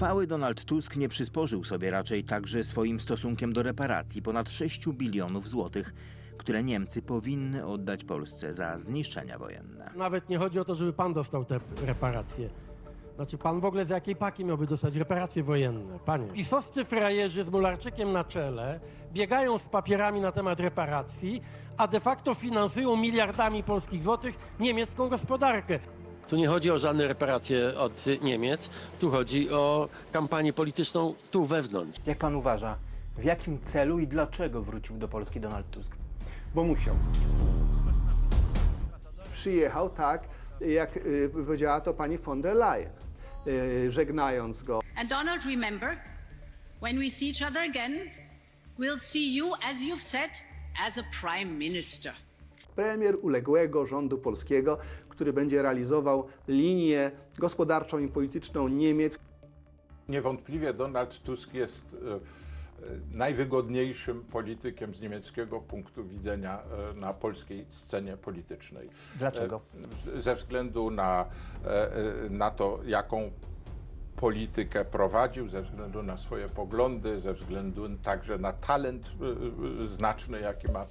chwały Donald Tusk nie przysporzył sobie raczej także swoim stosunkiem do reparacji ponad 6 bilionów złotych, które Niemcy powinny oddać Polsce za zniszczenia wojenne. Nawet nie chodzi o to, żeby pan dostał te reparacje. Znaczy, pan w ogóle z jakiej paki miałby dostać reparacje wojenne? Panie. Pisowscy frajerzy z Mularczykiem na czele biegają z papierami na temat reparacji, a de facto finansują miliardami polskich złotych niemiecką gospodarkę. Tu nie chodzi o żadne reparacje od Niemiec, tu chodzi o kampanię polityczną tu wewnątrz. Jak pan uważa, w jakim celu i dlaczego wrócił do Polski Donald Tusk? bo musiał. Przyjechał tak, jak y, powiedziała to pani von der Leyen, y, żegnając go. And Donald, remember, when we see each other again, we'll see you, as you've said, as a prime minister. Premier uległego rządu polskiego, który będzie realizował linię gospodarczą i polityczną Niemiec. Niewątpliwie Donald Tusk jest e, e, najwygodniejszym politykiem z niemieckiego punktu widzenia e, na polskiej scenie politycznej. Dlaczego? Ze względu na, na to, jaką politykę prowadził, ze względu na swoje poglądy, ze względu także na talent znaczny, jaki ma.